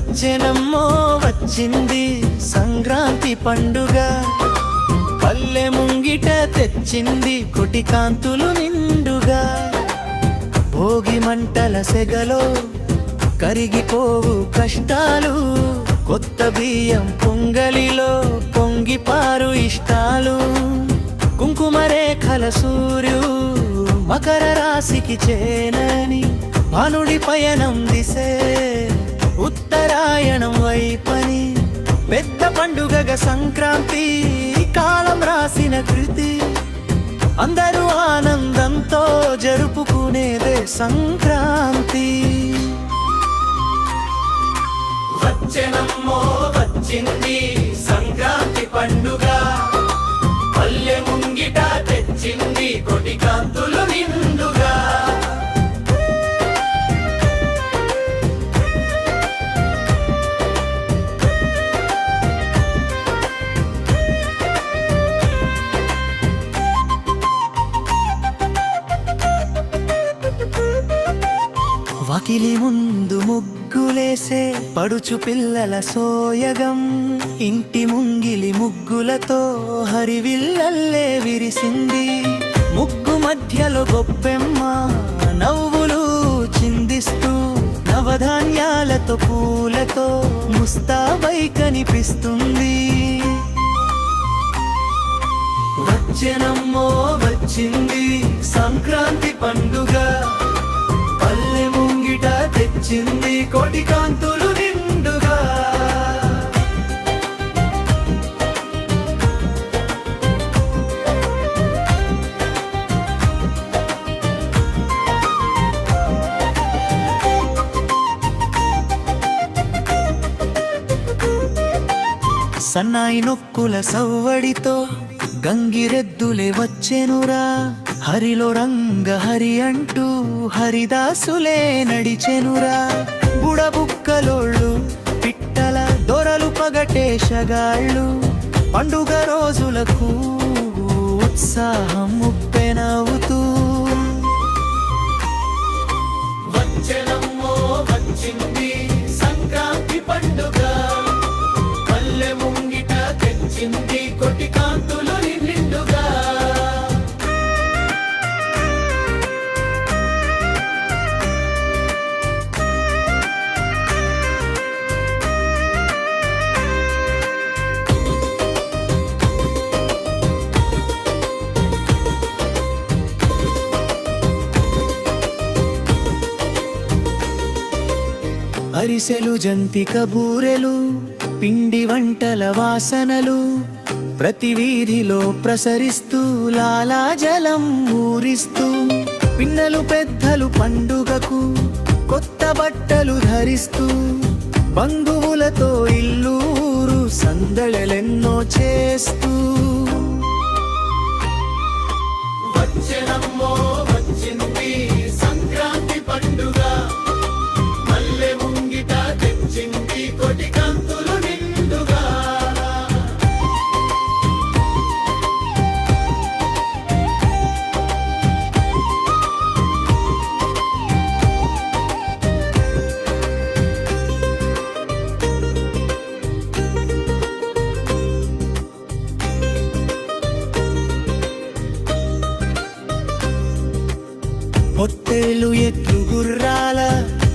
వచ్చెనమ్మో వచ్చింది సంక్రాంతి పండుగ. పల్లె ముంగిట తెచ్చింది కొటి కాంతులు నిండుగా. భోగి మంటల సెగలో కరిగిపోవు కష్టాలు. కొత్త బియ్యం పొంగలిలో పొంగిపారు ఇష్టాలు. కుంకుమరేఖల సూర్యు మకర రాశికి చేనని భానుడి పయనం దిసే పండుగగా సంక్రాంతి కాలం రాసిన కృతి. అందరూ ఆనందంతో జరుపుకునేదే సంక్రాంతి. వచ్చెనమ్మో వచ్చింది. వాకిలి ముందు ముగ్గులేసే పడుచు పిల్లల సోయగం. ఇంటి ముంగిలి ముగ్గులతో హరివిల్లల్లే విరిసింది. ముగ్గు మధ్యలో గొప్పెమ్మ నవ్వులు చిందిస్తూ నవధాన్యాలతో పూలతో ముస్తాబై కనిపిస్తుంది. వచ్చెనమ్మో వచ్చింది సంక్రాంతి పండుగ. కోటి కాంతులు నిండుగా. సన్నాయి నొక్కుల సవ్వడితో గంగిరెద్దులే వచ్చెనురా. హరిలో రంగ హరి అంటూ హరిదాసులే నడిచెనురా. బుడబుక్కలోళ్ళు పిట్టల దొరలు పగటేషగాళ్ళు పండుగ రోజులకు ఉత్సాహం అరిసెలు జంతిక బూరెలు పిండి వంటల వాసనలు ప్రతి వీధిలో ప్రసరిస్తూ లాలాజలం ఊరిస్తూ పిన్నలు పెద్దలు పండుగకు కొత్త బట్టలు ధరిస్తూ బంధువులతో ఇల్లూరు సందడలెన్నో చేస్తూ. వచ్చెనమ్మో పొత్తేలు ఎత్తు గుర్రాల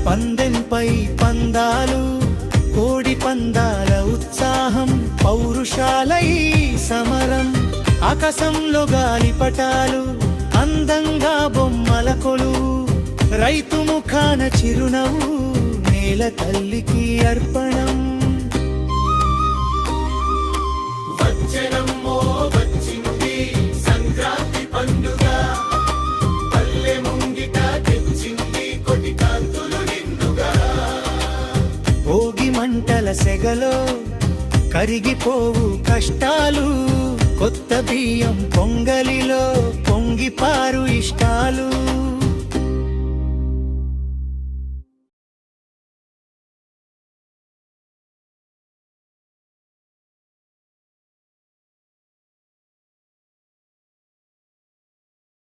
పందెంపై పందాలు కోడి పందాల ఉత్సాహం పౌరుషాల ఈ సమరం. ఆకాశంలో గాలిపటాలు అందంగా బొమ్మల కొలు. రైతు ముఖాన చిరునవ్వు నేల తల్లికి అర్పణం. వచ్చెనమ్మో సెగలో కరిగిపోవు కష్టాలు. కొత్త బియ్యం పొంగలిలో పొంగిపారు ఇష్టాలు.